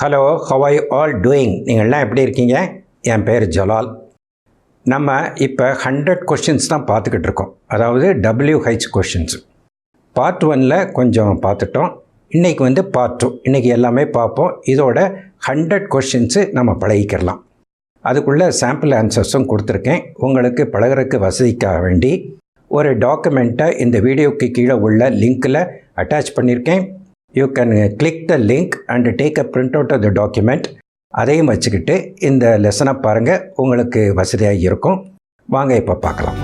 Hello how I all doing நீங்கள்லாம் எப்படி இருக்கீங்க? என் பேர் ஜலால். நம்ம இப்போ ஹண்ட்ரட் கொஷின்ஸ் தான் பார்த்துக்கிட்டு இருக்கோம். அதாவது டபிள்யூஹெச் கொஷின்ஸ் பார்ட் ஒனில் கொஞ்சம் பார்த்துட்டோம். இன்றைக்கி வந்து பார்ட் டூ இன்றைக்கி எல்லாமே பார்ப்போம். இதோட ஹண்ட்ரட் கொஷின்ஸு நம்ம பழகிக்கிறலாம் அதுக்குள்ளே சாம்பிள் ஆன்சர்ஸும் கொடுத்துருக்கேன். உங்களுக்கு பழகிறதுக்கு வசதிக்காக வேண்டி ஒரு டாக்குமெண்ட்டை இந்த வீடியோக்கு கீழே உள்ள லிங்க்கில் அட்டாச் பண்ணியிருக்கேன். You can click the link and take a print out of the document அதையும் வச்சுக்கிட்டு இந்த லெசனை பாருங்கள் உங்களுக்கு வசதியாக இருக்கும். வாங்க இப்போ பார்க்கலாம்.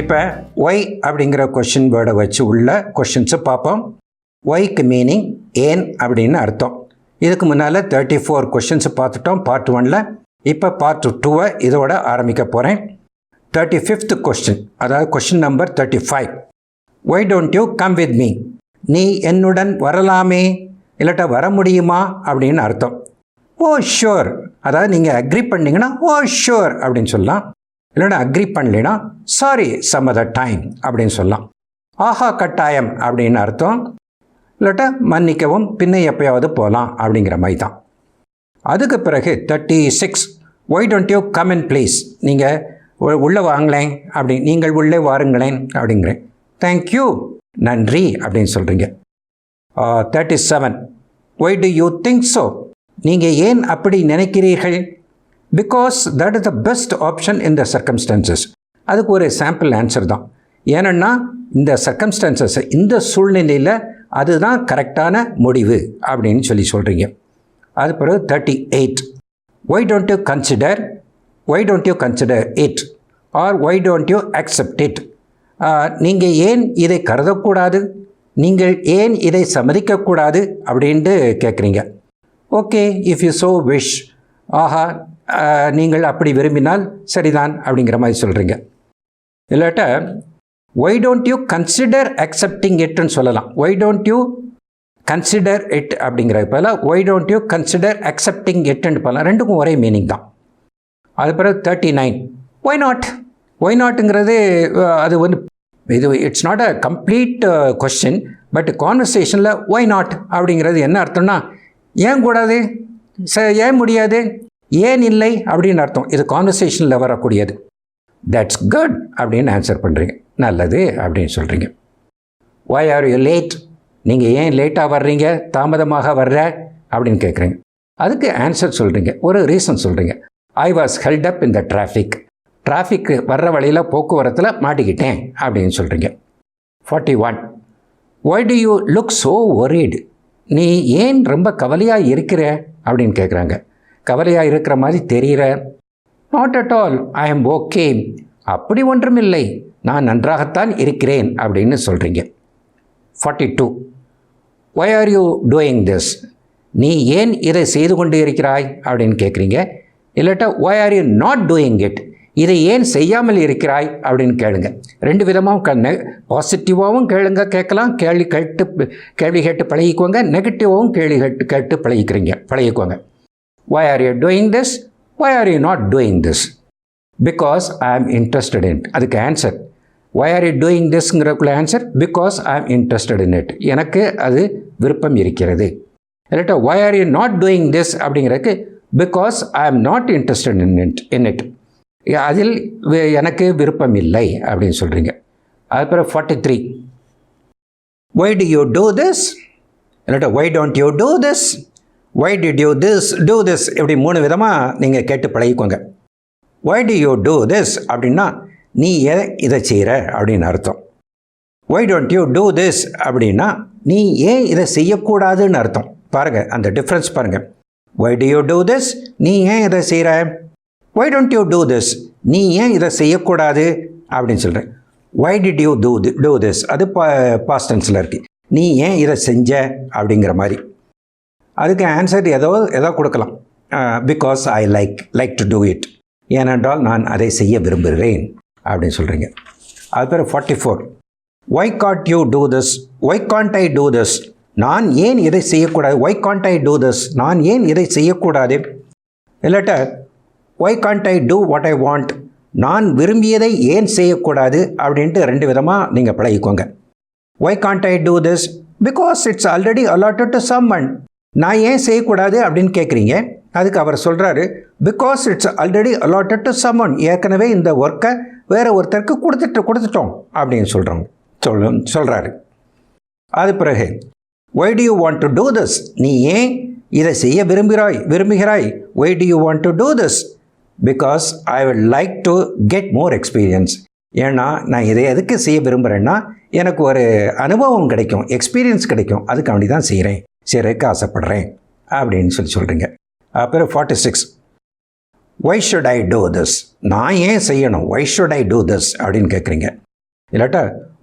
இப்போ ஒய் அப்படிங்கிற கொஷின் வேர்டை வச்சு உள்ள கொஷின்ஸை பார்ப்போம். ஒய்க்கு மீனிங் ஏன் அப்படின்னு அர்த்தம். இதுக்கு முன்னால் தேர்ட்டி ஃபோர் கொஷின்ஸ் பார்த்துட்டோம். பார்ட் ஒனில் இப்போ பார்ட் டூவை இதோட ஆரம்பிக்க போகிறேன் தேர்ட்டி ஃபிஃப்த் கொஸ்டின் அதாவது question number thirty five why don't you come with me நீ என்னுடன் வரலாமே. இல்லாட்டா வர முடியுமா? அப்படின்னு அர்த்தம். ஓ ஷுவர் அதாவது நீங்கள் அக்ரி பண்ணிங்கன்னா ஓ ஷுவர் அப்படின்னு சொல்லலாம். இல்லைன்னா அக்ரி பண்ணலைன்னா சாரி சம் அதர் டைம் அப்படின்னு சொல்லலாம். ஆஹா கட்டாயம் அப்படின்னு அர்த்தம். இல்லாட்டா மன்னிக்கவும் பின்ன எப்பயாவது போகலாம் அப்படிங்கிற மாதிரி தான் அதுக்கு பிறகு thirty six why don't you come in please நீங்கள் உள்ளே வாங்களேன் அப்படி நீங்கள் உள்ளே வாருங்களேன் அப்படிங்கிறேன். தேங்க்யூ நன்றி அப்படின்னு சொல்கிறீங்க thirty seven why do you think so நீங்கள் ஏன் அப்படி நினைக்கிறீர்கள்? Because that is the best option in the circumstances அதுக்கு ஒரு சாம்பிள் ஆன்சர் தான். ஏனென்னா இந்த சர்க்கம்ஸ்டான்சஸ் இந்த சூழ்நிலையில் அதுதான் கரெக்டான முடிவு அப்படின்னு சொல்லி சொல்கிறீங்க அது பிறகு thirty eight why don't you consider why don't you consider it or why don't you accept it நீங்கள் ஏன் இதை கருதக்கூடாது? நீங்கள் ஏன் இதை சம்மதிக்கக்கூடாது அப்படின்ட்டு கேட்குறீங்க okay if you so wish ஆஹா நீங்கள் அப்படி விரும்பினால் சரிதான் அப்படிங்கிற மாதிரி சொல்கிறீங்க இல்லாட்ட why don't you consider accepting இட்னு சொல்லலாம். Why don't you consider it அப்படிங்கிற போல why don't you consider accepting இட்னு போகலாம் ரெண்டுக்கும் ஒரே மீனிங் தான். அது பிறகு thirty nine why not why நாட்டுங்கிறது அது வந்து இது it's not a complete question but கான்வர்சேஷனில் why not அப்படிங்கிறது என்ன அர்த்தம்னா ஏன் கூடாது? ச ஏன் முடியாது? ஏன் இல்லை? அப்படின்னு அர்த்தம். இது கான்வர்சேஷனில் வரக்கூடியது. தட்ஸ் குட் அப்படின்னு ஆன்சர் பண்ணுறீங்க நல்லது அப்படின்னு சொல்கிறீங்க வாய் ஆர் யூ லேட் நீங்கள் ஏன் லேட்டாக வர்றீங்க? தாமதமாக வர்ற? அப்படின்னு கேட்குறீங்க அதுக்கு ஆன்சர் சொல்கிறீங்க ஒரு ரீசன் சொல்கிறீங்க ஐ வாஸ் ஹெல்ட் அப் இந்த டிராஃபிக் டிராஃபிக்கு வர்ற வழியில் போக்குவரத்தில் மாட்டிக்கிட்டேன் அப்படின்னு சொல்கிறீங்க forty one why do you look so worried நீ ஏன் ரொம்ப கவலையாக இருக்கிற? அப்படின்னு கேட்குறாங்க கவலையாக இருக்கிற மாதிரி தெரிகிற not at all I am okay அப்படி ஒன்றுமில்லை. நான் நன்றாகத்தான் இருக்கிறேன் அப்படின்னு சொல்கிறீங்க forty two why are you doing this நீ ஏன் இதை செய்து கொண்டு இருக்கிறாய்? அப்படின்னு கேட்குறீங்க இல்லாட்டா why are you not doing it இதை ஏன் செய்யாமல் இருக்கிறாய்? அப்படின்னு கேளுங்க. ரெண்டு விதமாகவும் கண்ணு பாசிட்டிவாகவும் கேளுங்க கேட்கலாம். கேள்வி கேட்டு கேள்வி கேட்டு பழகிக்குவாங்க நெகட்டிவாகவும் கேள்வி கேட்டு கேட்டு பழகிக்கிறீங்க பழகிக்குவாங்க why are you doing this why are you not doing this because I am interested in அதுக்கு answer why are you doing திஸ்ங்கிறக்குள்ள answer because I am interested in it எனக்கு அது விருப்பம் இருக்கிறது. இல்லாட்டா why are you not doing this அப்படிங்கிறதுக்கு because I am not interested in it in it அதில் எனக்கு விருப்பம் இல்லை அப்படின்னு சொல்கிறீங்க அதுக்கப்புறம் forty three why do you do this இல்லாட்டா why don't you do this why did you this do this இப்படி மூணு விதமாக நீங்கள் கேட்டு பழகிக்கோங்க. Why do you do this அப்படின்னா நீ ஏன் இதை செய்கிற அப்படின்னு அர்த்தம். Why don't you do this அப்படின்னா நீ ஏன் இதை செய்யக்கூடாதுன்னு அர்த்தம். பாருங்கள் அந்த டிஃப்ரென்ஸ் பாருங்கள் why do you do this நீ ஏன் இதை செய்கிற why don't you do this நீ ஏன் இதை செய்யக்கூடாது? அப்படின்னு சொல்கிறேன் why did you do do this அது பா பாஸ்டன்ஸில் இருக்குது நீ ஏன் இதை செஞ்ச? அப்படிங்கிற மாதிரி. அதுக்கு ஆன்சர் ஏதோ ஏதோ கொடுக்கலாம். Because I like like to do it ஏனென்றால் நான் அதை செய்ய விரும்புகிறேன். அப்படின்னு சொல்கிறீங்க அது பேர் forty four why got you do this why can't I do this நான் ஏன் இதை செய்யக்கூடாது? Why can't I do this நான் ஏன் இதை செய்யக்கூடாது? இல்லாட்ட why can't I do what I want நான் விரும்பியதை ஏன் செய்யக்கூடாது? அப்படின்ட்டு ரெண்டு விதமாக நீங்கள் பழகிக்கோங்க. Why can't I do this because it's already allotted to someone நான் ஏன் செய்யக்கூடாது அப்படின்னு கேட்குறீங்க அதுக்கு அவர் சொல்கிறாரு because it's already allotted to someone ஏற்கனவே இந்த ஒர்க்கை வேறு ஒருத்தருக்கு கொடுத்துட்டு கொடுத்துட்டோம் அப்படின்னு சொல்கிறோங்க சொல்ல சொல்கிறாரு அது பிறகு why do you want to do this நீ ஏன் இதை செய்ய விரும்புகிறாய் விரும்புகிறாய்? Why do you want to do this because I will like to get more experience ஏன்னா நான் இதை எதுக்கு செய்ய விரும்புகிறேன்னா எனக்கு ஒரு அனுபவம் கிடைக்கும் எக்ஸ்பீரியன்ஸ் கிடைக்கும். அதுக்கு அப்படி தான் செய்கிறேன் செய்கிறதுக்கு ஆசைப்படுறேன். அப்படின்னு சொல்லி சொல்கிறீங்க அப்புறம் forty six why should I do this நான் ஏன் செய்யணும்? Why should I do this அப்படின்னு கேட்குறீங்க இல்லாட்டா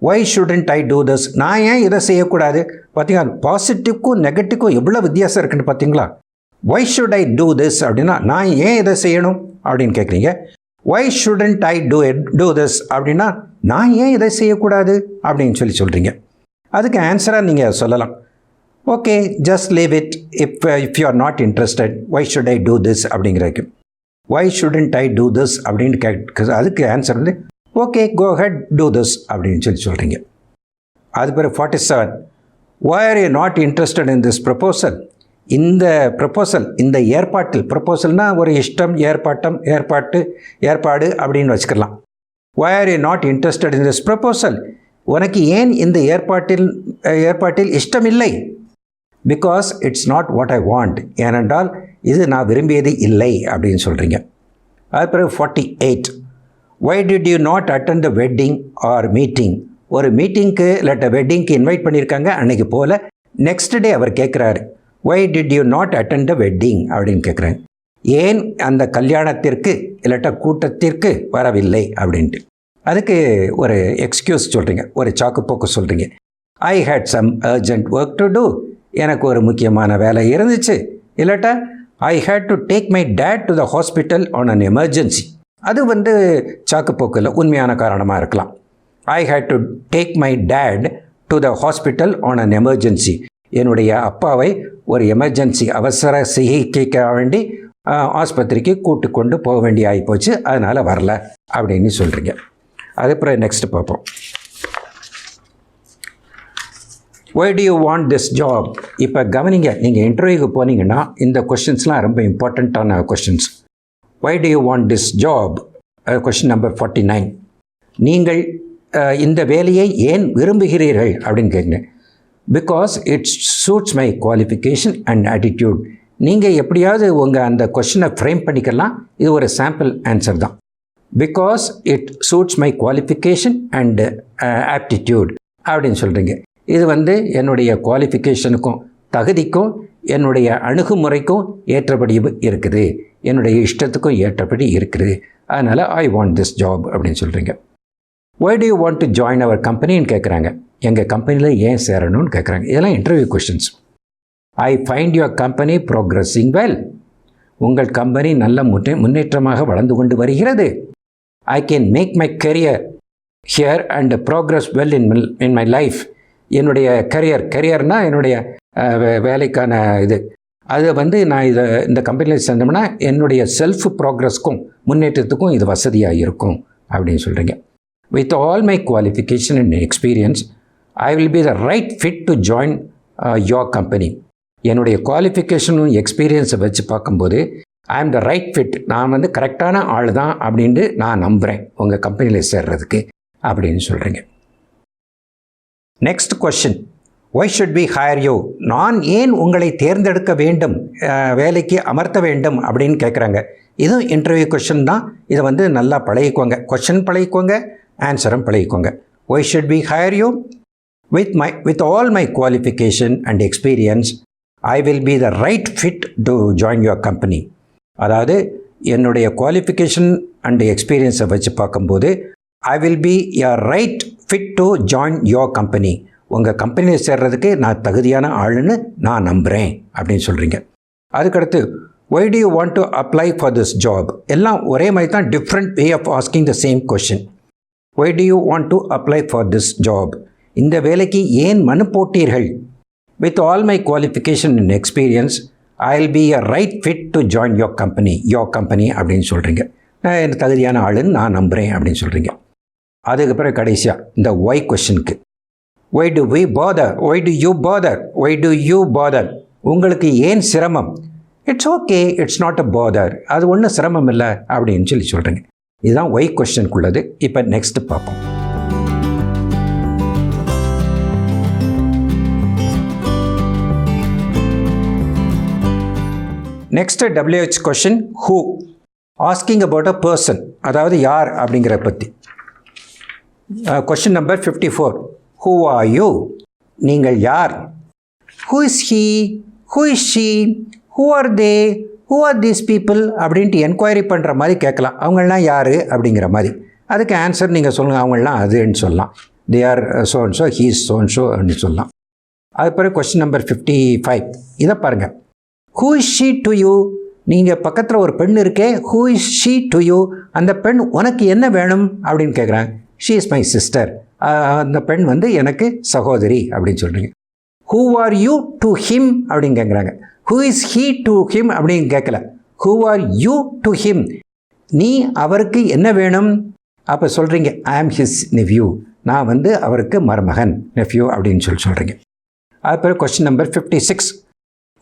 why shouldn't I do this நான் ஏன் இதை செய்யக்கூடாது? பார்த்தீங்கன்னா பாசிட்டிவ்க்கும் நெகட்டிவ்க்கும் எவ்வளோ வித்தியாசம் இருக்குன்னு பார்த்தீங்களா why should I do this அப்படின்னா நான் ஏன் இதை செய்யணும்? அப்படின்னு கேட்குறீங்க why shouldn't I do do this அப்படின்னா நான் ஏன் இதை செய்யக்கூடாது? அப்படின்னு சொல்லி சொல்கிறீங்க அதுக்கு ஆன்சராக நீங்கள் சொல்லலாம். Okay just leave it if if you are not interested why should I do this அப்படிங்கிறதுக்கு. Why shouldn't I do this அப்படின்னு கேட்க அதுக்கு ஆன்சர் வந்து okay go ahead do this அப்படின்னு சொல்லி சொல்கிறீங்க அது பிறகு forty seven why are you not interested in this proposal இந்த ப்ரப்போசல் இந்த ஏற்பாட்டில் ப்ரப்போசல்னால் ஒரு இஷ்டம் ஏற்பாட்டம் ஏற்பாட்டு ஏற்பாடு அப்படின்னு வச்சுக்கலாம். Why are you not interested in this proposal உனக்கு ஏன் இந்த ஏற்பாட்டில் ஏற்பாட்டில் இஷ்டம் இல்லை because it's not what I want ஏனென்றால் இது நான் விரும்பியது இல்லை அப்படின்னு சொல்கிறீங்க அது பிறகு forty eight why did you not attend the wedding or meeting ஒரு மீட்டிங்க்கு இல்லாட்ட வெட்டிங்க்கு இன்வைட் பண்ணியிருக்காங்க அன்னைக்கு போல். நெக்ஸ்ட் டே அவர் கேட்குறாரு why did you not attend the wedding அப்படின்னு கேட்குறாங்க ஏன் அந்த கல்யாணத்திற்கு இல்லாட்ட கூட்டத்திற்கு வரவில்லை? அப்படின்ட்டு. அதுக்கு ஒரு எக்ஸ்கியூஸ் சொல்கிறீங்க ஒரு சாக்குப்போக்கு சொல்கிறீங்க I had some urgent work to do எனக்கு ஒரு முக்கியமான வேலை இருந்துச்சு. இல்லாட்டா I had to take my dad to the hospital on an emergency அது வந்து சாக்குப்போக்கில் உண்மையான காரணமாக இருக்கலாம். I had to take my dad to the hospital on an emergency என்னுடைய அப்பாவை ஒரு எமர்ஜென்சி அவசர சிகிச்சைக்க வேண்டி ஆஸ்பத்திரிக்கு கூட்டு கொண்டு போக வேண்டிய ஆகிப்போச்சு அதனால் வரல அப்படின்னு சொல்கிறீங்க அதுக்கப்புறம் நெக்ஸ்ட் பார்ப்போம். Why do you want this job இப்போ கவனிங்க நீங்கள் இன்டர்வியூக்கு போனீங்கன்னா இந்த கொஷின்ஸ்லாம் ரொம்ப இம்பார்ட்டண்ட்டான questions why do you want this job question number forty nine நீங்கள் இந்த வேலையை ஏன் விரும்புகிறீர்கள்? அப்படின்னு கேட்குறேன் because it's suits my qualification and attitude நீங்கள் எப்படியாவது உங்கள் அந்த கொஷினை ஃப்ரேம் பண்ணிக்கலாம். இது ஒரு சாம்பிள் ஆன்சர் தான். Because it suits my qualification and aptitude அப்படின்னு சொல்கிறீங்க இது வந்து என்னுடைய குவாலிஃபிகேஷனுக்கும் தகுதிக்கும் என்னுடைய அணுகுமுறைக்கும் ஏற்றபடி இருக்குது. என்னுடைய இஷ்டத்துக்கும் ஏற்றபடி இருக்குது. அதனால் ஐ வாண்ட் திஸ் ஜாப் அப்படின்னு சொல்கிறீங்க why do you want to join our கம்பெனின்னு கேட்குறாங்க எங்கள் கம்பெனியில் ஏன் சேரணும்னு கேட்குறாங்க இதெல்லாம் interview questions I find your company progressing well உங்கள் கம்பெனி நல்ல முன்னே முன்னேற்றமாக வளர்ந்து கொண்டு வருகிறது. I can make my career here and progress well in in my life என்னுடைய கரியர் கரியர்னால் என்னுடைய வேலைக்கான இது. அதை வந்து நான் இதை இந்த கம்பெனியில் சேர்ந்தோம்னா என்னுடைய செல்ஃப் ப்ராக்ரஸ்க்கும் முன்னேற்றத்துக்கும் இது வசதியாக இருக்கும் அப்படின்னு சொல்கிறீங்க with all my qualification and experience I will be the right fit to join your company என்னுடைய குவாலிஃபிகேஷனும் எக்ஸ்பீரியன்ஸை வச்சு பார்க்கும்போது ஐ ஆம் த ரைட் ஃபிட் நான் வந்து கரெக்டான ஆள் தான் அப்படின்ட்டு நான் நம்புகிறேன் உங்கள் கம்பெனியில் சேர்றதுக்கு அப்படின்னு சொல்கிறீங்க next question why should we hire you நான் ஏன் உங்களை தேர்ந்தெடுக்க வேண்டும்? வேலைக்கு அமர்த்த வேண்டும் அப்படின்னு கேட்குறாங்க இதுவும் இன்டர்வியூ கொஷின் தான். இதை வந்து நல்லா பழகிக்கோங்க. கொஷின் பழகிக்கோங்க. ஆன்சரும் பழகிக்கோங்க. Why should we hire you with my with all my qualification and experience I will be the right fit to join your company அதாவது என்னுடைய குவாலிஃபிகேஷன் அண்ட் எக்ஸ்பீரியன்ஸை வச்சு பார்க்கும்போது I will be the right fit to join your company உங்கள் கம்பெனியில் சேர்றதுக்கு நான் தகுதியான ஆளுன்னு நான் நம்புகிறேன் அப்படின்னு சொல்கிறீங்க அதுக்கடுத்து why do you want to apply for this job எல்லாம் ஒரே மாதிரி தான் different way of asking the same question why do you want to apply for this job இந்த வேலைக்கு ஏன் மனு போட்டீர்கள்? With all my qualification and experience I will be a right fit to join your company your company அப்படின்னு சொல்கிறீங்க நான் எனக்கு தகுதியான ஆளுன்னு நான் நம்புகிறேன் அப்படின்னு சொல்கிறீங்க அதுக்கு பிறகு கடைசியாக இந்த why கொஷனுக்கு why do we bother why do you bother why do you bother உங்களுக்கு ஏன் சிரமம்? It's okay it's not a bother அது ஒன்றும் சிரமம் இல்லை அப்படின்னு சொல்லி சொல்கிறேங்க இதுதான் ஒய் கொஷனுக்குள்ளது இப்போ நெக்ஸ்ட் பார்ப்போம். Next W H question who asking about a person அதாவது யார் அப்படிங்கிற பற்றி question number fifty four who are you நீங்கள் யார்? Who is he who is she who are they who are these people அப்படின்ட்டு enquiry பண்ணுற மாதிரி கேட்கலாம். அவங்களாம் யார்? அப்படிங்கிற மாதிரி. அதுக்கு ஆன்சர் நீங்கள் சொல்லுங்கள் அவங்களாம் அதுன்னு சொல்லலாம். They are so and so he's so and so அப்படின்னு சொல்லலாம். அது பிறகு கொஸ்டின் நம்பர் ஃபிஃப்டி ஃபைவ் இதை பாருங்கள் who is she to you நீங்கள் பக்கத்தில் ஒரு பெண் இருக்கே. Who is she to you அந்த பெண் உனக்கு என்ன வேணும்? அப்படின்னு கேட்குறாங்க ஷீ இஸ் மை சிஸ்டர் அந்த பெண் வந்து எனக்கு சகோதரி அப்படின்னு சொல்கிறீங்க who are you to him அப்படின்னு கேட்குறாங்க who is he to him அப்படின்னு கேட்கல who are you to him நீ அவருக்கு என்ன வேணும்? அப்போ சொல்கிறீங்க ஐ ஆம் ஹிஸ் நெவ்யூ நான் வந்து அவருக்கு மருமகன் நெஃப்யூ அப்படின்னு சொல்லி சொல்கிறீங்க அது question number fifty six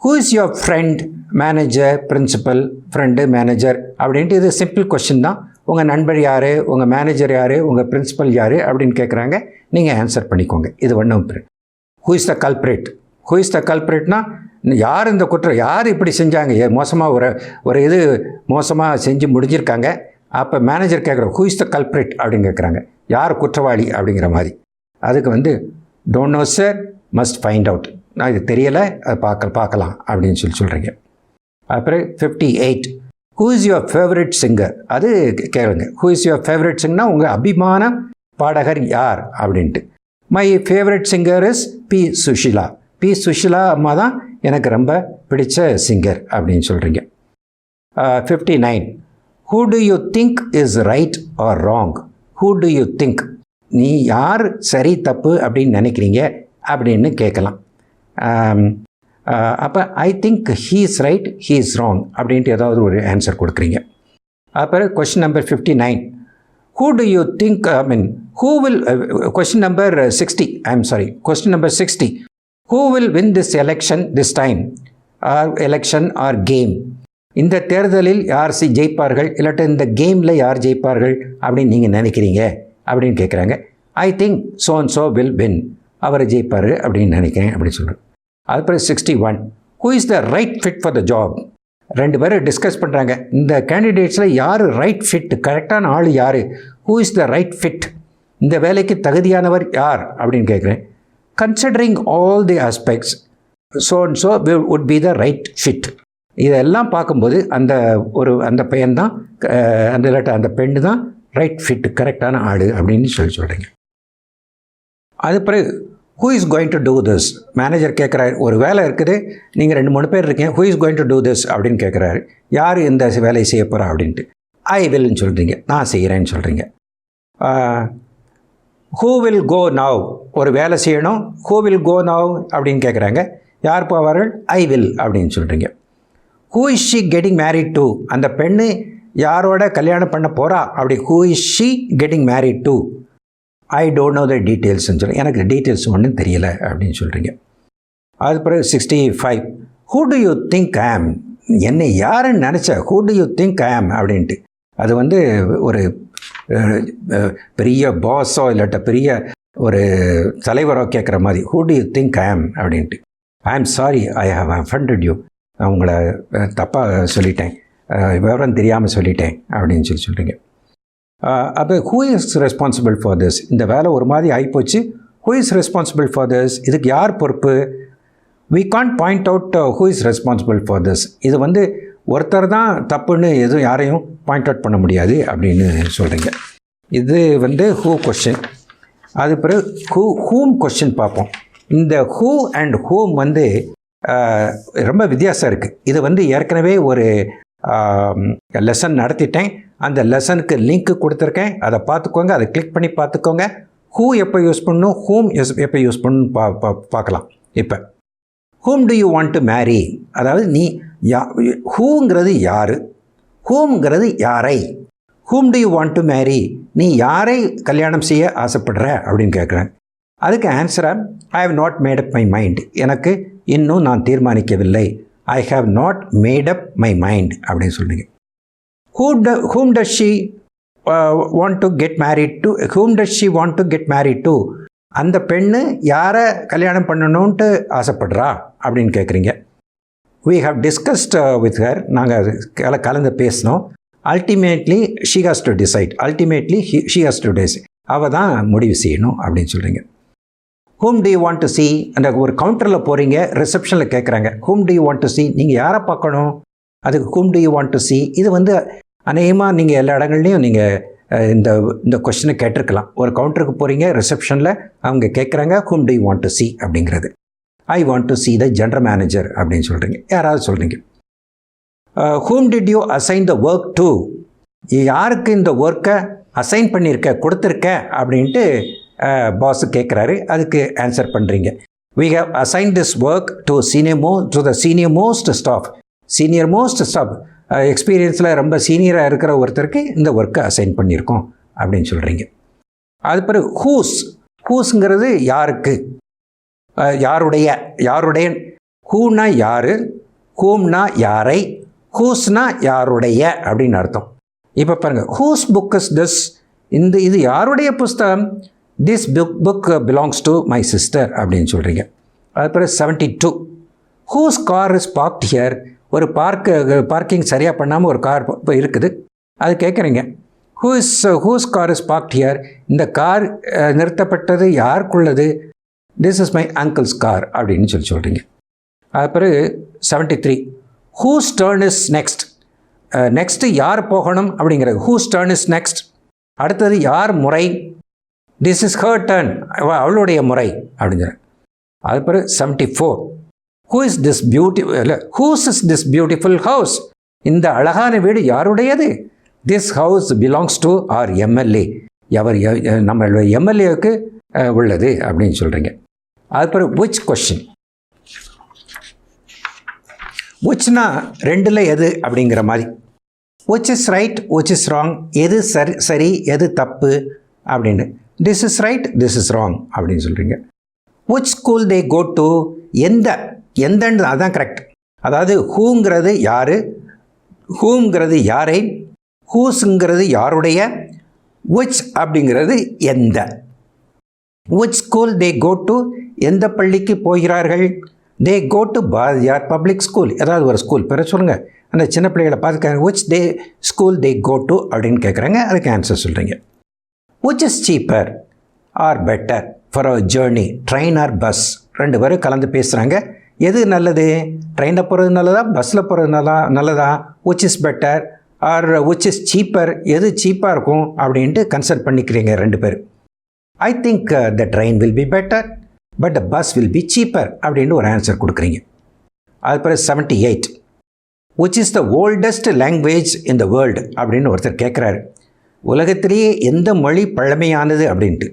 who is your friend manager principal friend manager அப்படின்ட்டு இது சிம்பிள் கொஸ்டின் தான். உங்கள் நண்பர் யார்? உங்கள் மேனேஜர் யார்? உங்கள் பிரின்சிபல் யார்? அப்படின்னு கேட்குறாங்க நீங்கள் ஆன்சர் பண்ணிக்கோங்க. இது ஒன்றும் who is the culprit who is the கல்ப்ரேட்னா யார் இந்த குற்றம் யார் இப்படி செஞ்சாங்க? ஏ மோசமாக ஒரு ஒரு இது மோசமாக செஞ்சு முடிஞ்சிருக்காங்க. அப்போ மேனேஜர் கேட்குற ஹூ இஸ் த கல்ப்ரேட் அப்படின்னு கேட்குறாங்க யார் குற்றவாளி? அப்படிங்கிற மாதிரி. அதுக்கு வந்து don't know sir must find out நான் இது தெரியலை. அது பார்க்க பார்க்கலாம் அப்படின்னு சொல்லி சொல்கிறீங்க அப்புறம் fifty eight who is your favourite singer அது கேளுங்க. ஹூ இஸ் யுவர் ஃபேவரட் சிங்கர்னா உங்கள் அபிமான பாடகர் யார்? அப்படின்ட்டு. My favourite singer is P Susheela P Susheela அம்மா தான் எனக்கு ரொம்ப பிடிச்ச சிங்கர் அப்படின்னு சொல்கிறீங்க fifty nine who do you think is right or wrong who do you think நீ யார் சரி தப்பு அப்படின்னு நினைக்கிறீங்க அப்படின்னு கேட்கலாம். அப்போ I think he is right he is wrong அப்படின்ட்டு ஏதாவது ஒரு ஆன்சர் கொடுக்குறீங்க. அப்புறம் question number fifty nine who do you think I mean who will question number sixty I am sorry question number sixty who will win this election this time or election or game இந்த தேர்தலில் யார் C ஜெயிப்பார்கள்? இல்லாட்ட இந்த கேமில் யார் ஜெயிப்பார்கள்? அப்படின்னு நீங்கள் நினைக்கிறீங்க அப்படின்னு கேட்குறாங்க I think so and so will win அவர் ஜெயிப்பார் அப்படின்னு நினைக்கிறேன் அப்படின்னு சொல்கிறேன் அதுக்கப்புறம் sixty one who is the right fit for the job ரெண்டு பேரும் டிஸ்கஸ் பண்ணுறாங்க இந்த கேண்டிடேட்ஸில் யார் ரைட் ஃபிட் கரெக்டான ஆள் யார்? Who is the right fit இந்த வேலைக்கு தகுதியானவர் யார்? அப்படின்னு கேட்குறேன் considering all the aspects so and so would be the right fit இதெல்லாம் பார்க்கும்போது அந்த ஒரு அந்த பையன் தான் அந்த இல்லாட்ட அந்த பெண்ணு தான் ரைட் ஃபிட் கரெக்டான ஆடு அப்படின்னு சொல்லி சொல்கிறீங்க அது பிறகு who is going to do this manager கேட்குறாரு ஒரு வேலை இருக்குது நீங்கள் ரெண்டு மூணு பேர் இருக்கீங்க who is going to do this அப்படின்னு கேட்குறாரு. யார் இந்த வேலையை செய்ய போகிறா அப்படின்ட்டு. ஐ வில்னு சொல்கிறீங்க நான் செய்கிறேன்னு சொல்கிறீங்க ஹூ வில் கோ நவ் ஒரு வேலை செய்யணும் ஹூ வில் கோ நவ் அப்படின்னு கேட்குறாங்க. யார் போவார்கள்? ஐ வில் அப்படின்னு சொல்கிறீங்க who is she getting married to அந்த பெண்ணு யாரோட கல்யாணம் பண்ண போகிறா அப்படி who is she getting married to I don't know the டீட்டெயில்ஸ்னு சொல்லி எனக்கு டீட்டெயில்ஸ் ஒன்றும் தெரியலை அப்படின்னு சொல்கிறீங்க அது பிறகு sixty five who do you think am என்னை யாருன்னு நினச்ச ஹூ டு யூ திங்க் ஆம் அப்படின்ட்டு. அது வந்து ஒரு பெரிய பாஸோ இல்லாட்ட பெரிய ஒரு தலைவரோ கேட்குற மாதிரி ஹூ டு யூ திங்க் ஆம் அப்படின்ட்டு. I am sorry I have offended you நான் உங்களை தப்பாக சொல்லிட்டேன். விவரம் தெரியாமல் சொல்லிட்டேன் அப்படின்னு சொல்லி சொல்கிறீங்க அப்போ who is responsible for this இந்த வேலை ஒரு மாதிரி ஆகிப்போச்சு who is responsible for this இதுக்கு யார் பொறுப்பு? We can't point out who is responsible for this இது வந்து ஒருத்தர் தான் தப்புன்னு எதுவும் யாரையும் பாயிண்ட் அவுட் பண்ண முடியாது அப்படின்னு சொல்கிறீங்க இது வந்து ஹூ கொஷின் அது பிறகு ஹூ ஹூம் கொஷின் பார்ப்போம். இந்த ஹூ அண்ட் ஹூம் வந்து ரொம்ப வித்தியாசம் இருக்குது இது வந்து ஏற்கனவே ஒரு லெசன் நடத்திட்டேன். அந்த லெசனுக்கு லிங்க் கொடுத்துருக்கேன். அதை பார்த்துக்கோங்க. அதை கிளிக் பண்ணி பார்த்துக்கோங்க. ஹூ எப்போ யூஸ் பண்ணணும்? ஹூம் எஸ் எப்போ யூஸ் பண்ணணும் பா பா பார்க்கலாம். இப்போ whom do you want to marry அதாவது நீ யா ஹூங்கிறது யார்? ஹூம்ங்கிறது யாரை? Whom do you want to marry நீ யாரை கல்யாணம் செய்ய ஆசைப்படுற? அப்படின்னு கேட்குறேன் அதுக்கு ஆன்சராக I have not made up my mind எனக்கு இன்னும் நான் தீர்மானிக்கவில்லை. I have not made up my mind அப்படின்னு சொல்கிறீங்க ஹூ ட whom does she want to get married to whom does she want to get married to அந்த பெண்ணு யாரை கல்யாணம் பண்ணணுன்ட்டு ஆசைப்படுறா அப்படின்னு கேட்குறீங்க we have discussed with her நாங்கள் கல கலந்து பேசினோம். Ultimately she has to decide ultimately she has to decide அவள் தான் முடிவு செய்யணும் அப்படின்னு சொல்கிறீங்க whom do you want to see அந்த ஒரு கவுண்டரில் போகிறீங்க ரிசப்ஷனில் கேட்குறாங்க whom do you want to see நீங்கள் யாரை பார்க்கணும்? அதுக்கு whom do you want to see இது வந்து அநேகமாக நீங்கள் எல்லா இடங்கள்லையும் நீங்கள் இந்த இந்த கொஸ்டினை கேட்டிருக்கலாம். ஒரு கவுண்டருக்கு போகிறீங்க ரிசப்ஷனில் அவங்க கேட்குறாங்க whom do you want to see அப்படிங்கிறது. I want to see the general manager அப்படின்னு சொல்கிறீங்க யாராவது சொல்கிறீங்க whom did you assign the work to யாருக்கு இந்த ஒர்க்கை அசைன் பண்ணியிருக்க கொடுத்துருக்க? அப்படின்ட்டு பாஸ் கேட்குறாரு அதுக்கு ஆன்சர் பண்ணுறீங்க we have assign this work to senior மோ to the senior most staff senior most staff எக்ஸ்பீரியன்ஸில் ரொம்ப சீனியராக இருக்கிற ஒருத்தருக்கு இந்த ஒர்க்கை அசைன் பண்ணியிருக்கோம் அப்படின்னு சொல்கிறீங்க அது பிறகு ஹூஸ் ஹூஸுங்கிறது யாருக்கு? யாருடைய யாருடைய ஹூனா யார் ஹூம்னா யாரை ஹூஸ்னா யாருடைய அப்படின்னு அர்த்தம். இப்போ பாருங்கள் ஹூஸ் புக் இஸ் திஸ் இந்த இது யாருடைய புஸ்தகம்? This book book belongs to my sister அப்படின்னு சொல்கிறீங்க அது பிறகு seventy two whose car is parked here ஒரு பார்க்கு பார்க்கிங் uh, சரியாக பண்ணாமல் ஒரு கார் இப்போ இருக்குது. அது கேட்குறீங்க who is whose car is parked here இந்த கார் uh, நிறுத்தப்பட்டது யாருக்குள்ளது? This is my uncle's car அப்படின்னு சொல்லி சொல்கிறீங்க அது பிறகு seventy three whose turn is next next யார் போகணும் அப்படிங்கிறது ஹூஸ் டேர்ன் இஸ் நெக்ஸ்ட் அடுத்தது யார் முறை? திஸ் இஸ் ஹர் டர்ன் அவளுடைய முறை அப்படிங்கிற அது பிறகு seventy four who is this beauty இல்லை whose is this beautiful house இந்த அழகான வீடு யாருடையது? This house belongs to our MLA அவர் எ- நம்ம எம்எல்ஏவுக்கு உள்ளது அப்படின்னு சொல்கிறீங்க அது பிறகு விச் கொஷின் விச்னா ரெண்டில் எது அப்படிங்கிற மாதிரி. which is right which is wrong எது சரி சரி எது தப்பு அப்படின்னு. This is right this is wrong அப்படின்னு சொல்கிறீங்க which school they go to எந்த எந்தன்னு அதுதான் கரெக்ட் அதாவது ஹூங்கிறது யார்? ஹூங்கிறது யாரை? ஹூஸுங்கிறது யாருடைய? which அப்படிங்கிறது எந்த? Which school they go to எந்த பள்ளிக்கு போகிறார்கள்? They go to Bharathiyar public school ஏதாவது ஒரு ஸ்கூல் பேர சொல்லுங்கள் அந்த சின்ன பிள்ளைகளை பார்த்துக்காங்க which they school they go to அப்படின்னு கேட்குறாங்க அதுக்கு ஆன்சர் சொல்கிறீங்க which is cheaper or better for our journey train or bus ரெண்டு பேரும் கலந்து பேசுகிறாங்க எது நல்லது? ட்ரெயினில் போகிறது நல்லதா? பஸ்ஸில் போகிறது நல்லா நல்லதா? Which is better or which is cheaper எது சீப்பாக இருக்கும் அப்படின்ட்டு கன்சல்ட் பண்ணிக்கிறீங்க ரெண்டு பேர் I think the train will be better but the bus will be cheaper அப்படின்ட்டு ஒரு ஆன்சர் கொடுக்குறீங்க. அது பிறகு seventy eight which is the oldest language in the world அப்படின்னு ஒருத்தர் கேட்குறாரு உலகத்திலேயே எந்த மொழி பழமையானது அப்படின்ட்டு.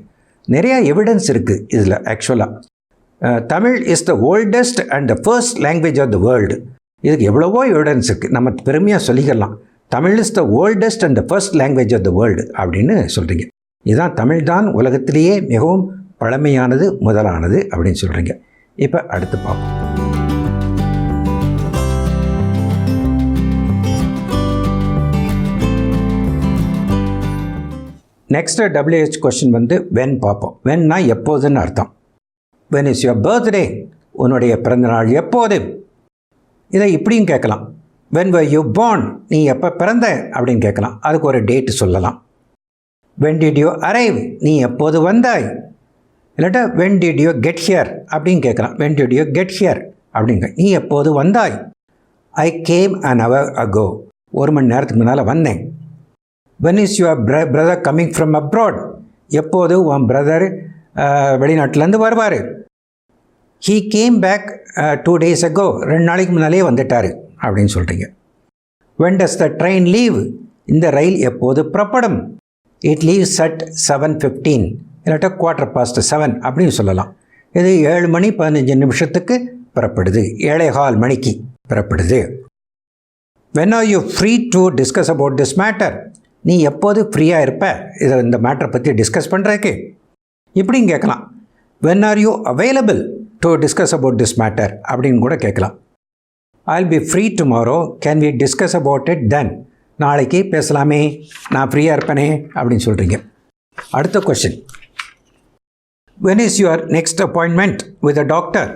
நிறையா எவிடன்ஸ் இருக்குது இதில் ஆக்சுவலாக Tamil is the oldest and the first language of the world இதுக்கு எவ்வளவோ எவிடன்ஸ் இருக்குது நம்ம பெருமையாக சொல்லிக்கலாம். Tamil is the oldest and the first language of the world அப்படின்னு சொல்கிறீங்க இதுதான் தமிழ் தான் உலகத்திலேயே மிகவும் பழமையானது முதலானது அப்படின்னு சொல்கிறீங்க இப்போ அடுத்து பார்ப்போம். நெக்ஸ்ட்டு டபிள்யூஹெச் கொஸ்டின் வந்து வென் பார்ப்போம். வென்னா எப்போதுன்னு அர்த்தம். வென் இஸ் யுவர் பர்த்டே உன்னுடைய பிறந்தநாள் எப்போது? இதை இப்படியும் கேட்கலாம். வென் வர் யூ பார்ன் நீ எப்போ பிறந்த? அப்படின்னு கேட்கலாம். அதுக்கு ஒரு டேட் சொல்லலாம். வென் டிட் யூ அரைவ் நீ எப்போது வந்தாய்? இல்லாட்டா when did you get here அப்படின்னு கேட்கலாம். When did you get here அப்படிங்க. நீ எப்போது வந்தாய்? I came an hour ago ஒரு மணி நேரத்துக்கு முன்னால் வந்தேன். வென் இஸ் யுவர் பிர பிரதர் கம்மிங் ஃப்ரம் அப்ராட் எப்போது உன் பிரதர் uh, வெளிநாட்டிலேருந்து வருவார்? He came back two uh, days ago ரெண்டு நாளைக்கு முன்னாலே வந்துட்டார் அப்படின்னு சொல்கிறீங்க when does the train leave இந்த ரயில் எப்போது புறப்படும்? It leave at seven fifteen இல்லாட்டா குவார்ட்டர் பாஸ்ட் செவன் அப்படின்னு சொல்லலாம். இது ஏழு மணி பதினஞ்சு நிமிஷத்துக்கு புறப்படுது. ஏழேகால் மணிக்கு புறப்படுது. When are you free to discuss about this matter நீ எப்போது ஃப்ரீயாக இருப்ப? இதை இந்த மேட்டரை பற்றி டிஸ்கஸ் பண்ணுறதுக்கு இப்படின்னு கேட்கலாம். When are you available to discuss about this matter அப்படின்னு கூட கேட்கலாம். I will be free tomorrow can we discuss about it then நாளைக்கு பேசலாமே. நான் ஃப்ரீயாக இருப்பேனே அப்படின்னு சொல்கிறீங்க அடுத்த question when is your next appointment with a doctor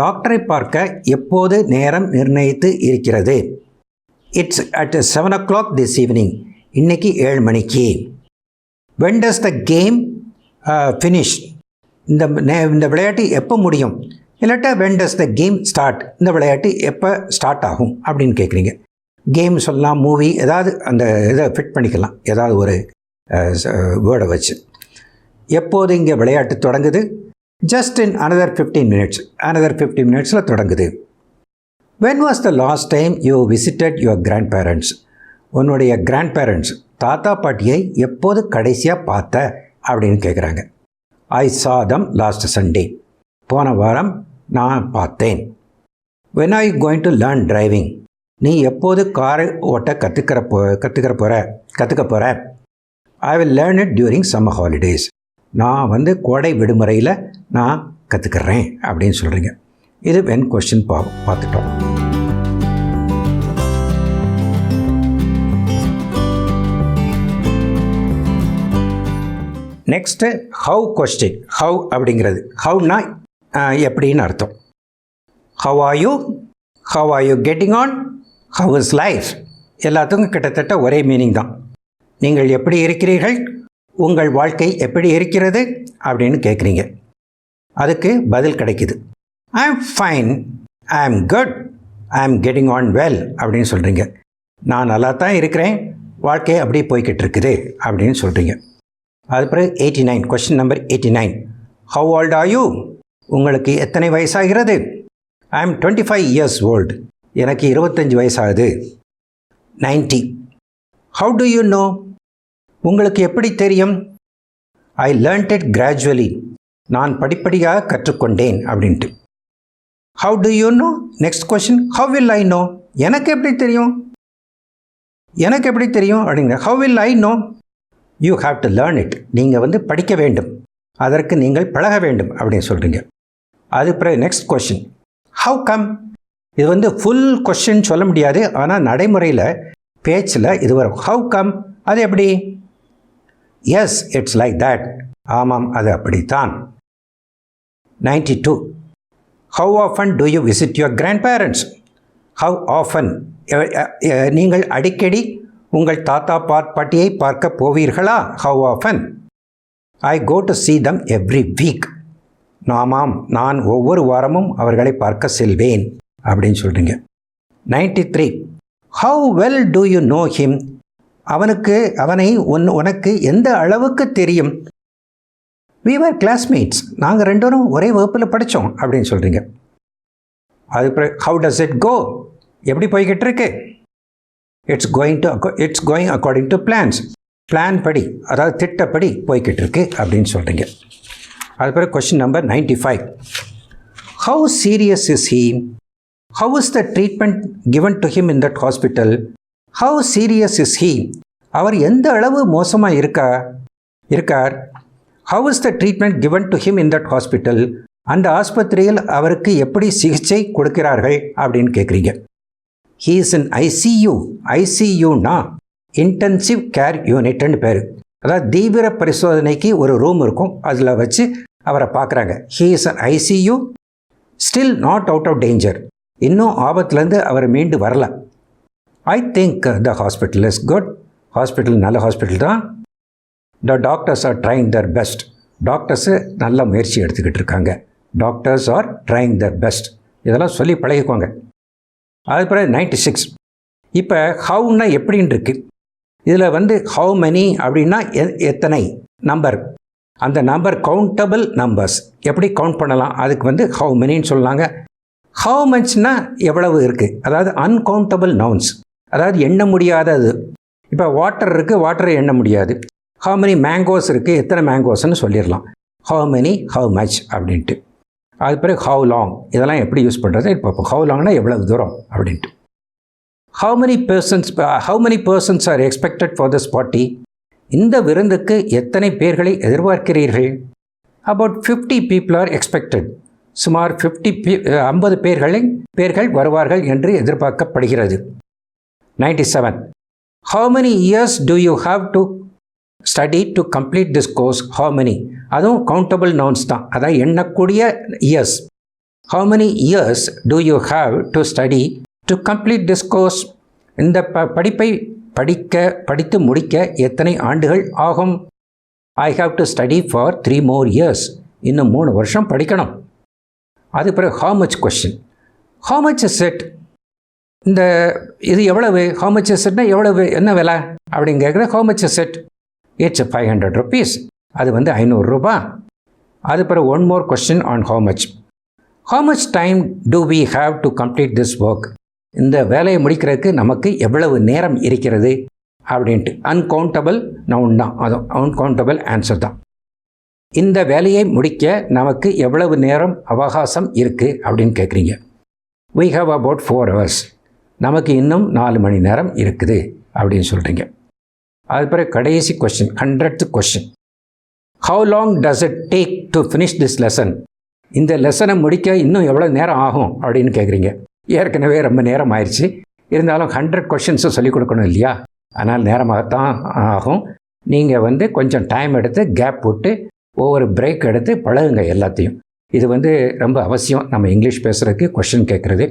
டாக்டரை பார்க்க எப்போது நேரம் நிர்ணயித்து இருக்கிறது? It's at seven o'clock this evening இன்னைக்கு ஏழு மணிக்கு. When does the game finish இந்த நே- இந்த விளையாட்டு எப்போ முடியும்? இல்லாட்டா when does the game start இந்த விளையாட்டு எப்போ ஸ்டார்ட் ஆகும்? அப்படின்னு கேட்குறீங்க கேம் சொல்லலாம் மூவி ஏதாவது அந்த இதை ஃபிட் பண்ணிக்கலாம். ஏதாவது ஒரு uh, வேர்டை வச்சு. எப்போது இங்கே விளையாட்டு தொடங்குது? Just in another fifteen minutes another fifteen மினிட்ஸில் தொடங்குது. When was the last time you visited your grandparents உன்னுடைய கிராண்ட் பேரண்ட்ஸ் தாத்தா பாட்டியை எப்போது கடைசியாக பார்த்த அப்படின்னு கேட்குறாங்க ஐ சாதம் லாஸ்ட் சண்டே போன வாரம் நான் பார்த்தேன். When I going to learn driving நீ எப்போது காரை ஓட்ட கற்றுக்கிற போ கற்றுக்கிற போகிற கற்றுக்க போகிற I will learn it during summer holidays நான் வந்து கோடை விடுமுறையில் நான் கற்றுக்கிறேன் அப்படின்னு சொல்கிறீங்க இது வென் கொஸ்டின் பா பார்த்துட்டோம். நெக்ஸ்ட்டு ஹவு கொஸ்டின் ஹவு அப்படிங்கிறது. ஹவுனா எப்படின்னு அர்த்தம். How are you how are you getting on how is life எல்லாத்துக்கும் கிட்டத்தட்ட ஒரே மீனிங் தான். நீங்கள் எப்படி இருக்கிறீர்கள்? உங்கள் வாழ்க்கை எப்படி இருக்கிறது? அப்படின்னு கேட்குறீங்க அதுக்கு பதில் கிடைக்குது. I am fine I am good I am getting on well அப்படின்னு சொல்கிறீங்க நான் நல்லா தான் இருக்கிறேன். வாழ்க்கை அப்படியே போய்கிட்டு இருக்குது அப்படின்னு சொல்கிறீங்க அது பிறகு eighty nine question number eighty nine how old are you உங்களுக்கு எத்தனை வயசாகிறது? I am twenty five years old எனக்கு இருபத்தஞ்சி வயசாகுது. Ninety how do you know உங்களுக்கு எப்படி தெரியும்? ஐ லேர்ன்ட் இட் கிராஜுவலி நான் படிப்படியாக கற்றுக்கொண்டேன் அப்படின்ட்டு. How do you know next question how will I know எனக்கு எப்படி தெரியும்? எனக்கு எப்படி தெரியும் அப்படிங்கிற. How will I know you have to learn it நீங்கள் வந்து படிக்க வேண்டும். அதற்கு நீங்கள் பழக வேண்டும் அப்படின்னு சொல்கிறீங்க அது பிறகு நெக்ஸ்ட் கொஷின் ஹவு கம் இது வந்து ஃபுல் கொஷின் சொல்ல முடியாது. ஆனால் நடைமுறையில் பேச்சில் இது வரும். ஹவு கம் அது எப்படி? எஸ் இட்ஸ் லைக் தட் ஆமாம் அது அப்படித்தான். Ninety two how often do you visit your grandparents how often நீங்கள் அடிக்கடி உங்கள் தாத்தா பாட் பாட்டியை பார்க்க போவீர்களா? How often I go to see them every week நாமாம் நான் ஒவ்வொரு வாரமும் அவர்களை பார்க்க செல்வேன். அப்படின்னு சொல்கிறீங்க ninety three how well do you know him அவனுக்கு அவனை உன் உனக்கு எந்த அளவுக்கு தெரியும்? We were கிளாஸ்மேட்ஸ் நாங்கள் ரெண்டோரும் ஒரே வகுப்பில் படித்தோம் அப்படின்னு சொல்கிறீங்க அது பிறகு ஹவு டஸ் இட் கோ எப்படி போய்கிட்டு இருக்கு? It's going to it's going according to plans plan படி அதாவது திட்டப்படி போய்கிட்டு இருக்கு அப்படின்னு சொல்கிறீங்க அது பிறகு question number ninety five how serious is he how is the treatment given to him in that hospital how serious is he அவர் எந்த அளவு மோசமாக இருக்கா? இருக்கார். How is the treatment given to him in that hospital அந்த ஆஸ்பத்திரியில் அவருக்கு எப்படி சிகிச்சை கொடுக்கிறார்கள் அப்படின்னு கேட்குறீங்க ஹீ இஸ் இன் ஐசியூ ஐசியூனா இன்டென்சிவ் கேர் யூனிட்னு பேர். அதாவது தீவிர பரிசோதனைக்கு ஒரு ரூம் இருக்கும். அதில் வச்சு அவரை பார்க்குறாங்க. He is an ICU still not out of danger இன்னும் ஆபத்துலேருந்து அவர் மீண்டு வரல. I think the hospital is good hospital நல்ல ஹாஸ்பிட்டல் தான். The doctors are trying their best doctors நல்ல முயற்சி எடுத்துக்கிட்டு இருக்காங்க. Doctors are trying their best இதெல்லாம் சொல்லி பழகிக்கோங்க. அது பிறகு நைன்டி சிக்ஸ் இப்போ ஹவுன்னா எப்படின்னு இருக்குது இதில் வந்து ஹவு மெனி அப்படின்னா எ- எத்தனை நம்பர் அந்த நம்பர் கவுண்டபிள் நம்பர்ஸ் எப்படி கவுண்ட் பண்ணலாம்? அதுக்கு வந்து ஹவு மெனின்னு சொல்லாங்க ஹவு மச்னா எவ்வளவு இருக்குது அதாவது அன்கவுண்டபிள் நவுன்ஸ் அதாவது எண்ண முடியாதது. இப்போ வாட்டர் இருக்குது வாட்டரை எண்ண முடியாது. ஹவு மெனி மேங்கோஸ் இருக்குது எத்தனை மேங்கோஸ்னு சொல்லிடலாம். ஹவு மெனி ஹவு மச் அப்படின்ட்டு. அது பிறகு ஹவு லாங் இதெல்லாம் எப்படி யூஸ் பண்ணுறது இப்போ ஹவு லாங்னா எவ்வளவு தூரம் அப்படின்ட்டு how many persons how many persons are expected for this party இந்த விருந்துக்கு எத்தனை பேர்களை எதிர்பார்க்கிறீர்கள் about fifty people are expected சுமார் ஃபிஃப்டி பீ ஐம்பது பேர்களை பேர்கள் வருவார்கள் என்று எதிர்பார்க்கப்படுகிறது ninety seven how many years do you have to study to complete this course how many அதுவும் கவுண்டபிள் நவுன்ஸ் தான். அதான் எண்ணக்கூடிய years how many years do you have to study to complete this course இந்த ப படிப்பை படிக்க படித்து முடிக்க எத்தனை ஆண்டுகள் ஆகும்? I have to study for three more years இன்னும் மூணு வருஷம் படிக்கணும். அது பிறகு how much question how much set இந்த இது எவ்வளவு? ஹவு மச் is எவ்வளவு? என்ன விலை? அப்படின்னு கேட்குற how much set it? It's five hundred rupees அது வந்து ஐநூறுரூபா அது பிறகு one more question on how much how much time do we have to complete this work இந்த வேலையை முடிக்கிறதுக்கு நமக்கு எவ்வளவு நேரம் இருக்கிறது? அப்படின்ட்டு அன்கவுண்டபிள் நவுன் தான். அதுவும் அன்கவுண்டபிள் ஆன்சர் தான். இந்த வேலையை முடிக்க நமக்கு எவ்வளவு நேரம் அவகாசம் இருக்குது அப்படின்னு கேட்குறீங்க we have about four hours நமக்கு இன்னும் நாலு மணி நேரம் இருக்குது. அப்படின்னு சொல்கிறீங்க அது பிறகு கடைசி question hundred question how long does it take to finish this lesson இந்த லெசனை முடிக்க இன்னும் எவ்வளோ நேரம் ஆகும் அப்படின்னு கேட்குறீங்க ஏற்கனவே ரொம்ப நேரம் ஆயிடுச்சு இருந்தாலும் ஹண்ட்ரட் கொஷின்ஸும் சொல்லிக் கொடுக்கணும் இல்லையா? அதனால் நேரமாகத்தான் ஆகும். நீங்கள் வந்து கொஞ்சம் டைம் எடுத்து கேப் போட்டு ஒவ்வொரு பிரேக் எடுத்து பழகுங்க எல்லாத்தையும். இது வந்து ரொம்ப அவசியம். நம்ம இங்கிலீஷ் பேசுகிறதுக்கு கொஷின் கேட்குறது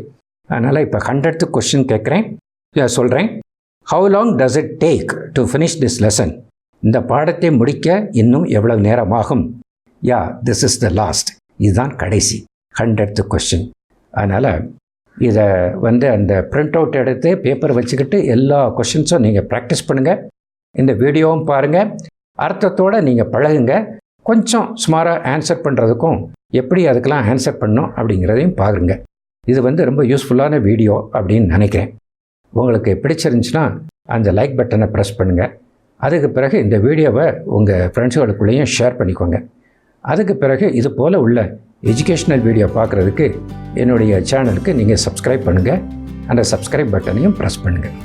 அதனால் இப்போ ஹண்ட்ரட்த்து கொஷின் கேட்குறேன் சொல்கிறேன் how long does it take to finish this lesson இந்த பாடத்தை முடிக்க இன்னும் எவ்வளவு நேரமாகும்? Yeah this is the last இதுதான் கடைசி. ஹண்ட்ரட் கொஸ்டின் அதனால் இதை வந்து அந்த பிரிண்ட் அவுட் எடுத்து பேப்பர் வச்சுக்கிட்டு எல்லா கொஷின்ஸும் நீங்கள் ப்ராக்டிஸ் பண்ணுங்கள் இந்த வீடியோவும் பாருங்கள் அர்த்தத்தோடு நீங்கள் பழகுங்க. கொஞ்சம் சுமாராக ஆன்சர் பண்ணுறதுக்கும் எப்படி அதுக்கெல்லாம் ஆன்சர் பண்ணணும் அப்படிங்கிறதையும் பாருங்க. இது வந்து ரொம்ப யூஸ்ஃபுல்லான வீடியோ அப்படின்னு நினைக்கிறேன். உங்களுக்கு பிடிச்சிருந்துச்சுன்னா அந்த லைக் பட்டனை ப்ரெஸ் பண்ணுங்கள் அதுக்கு பிறகு இந்த வீடியோவை உங்கள் ஃப்ரெண்ட்ஸுகளுக்குள்ளேயும் ஷேர் பண்ணிக்கோங்க. அதுக்கு பிறகு இது போல் உள்ள எஜுகேஷ்னல் வீடியோ பார்க்குறதுக்கு என்னுடைய சேனலுக்கு நீங்கள் சப்ஸ்கிரைப் பண்ணுங்கள் அந்த சப்ஸ்கிரைப் பட்டனையும் ப்ரெஸ் பண்ணுங்கள்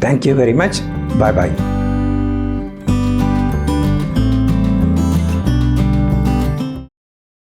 thank you very much bye bye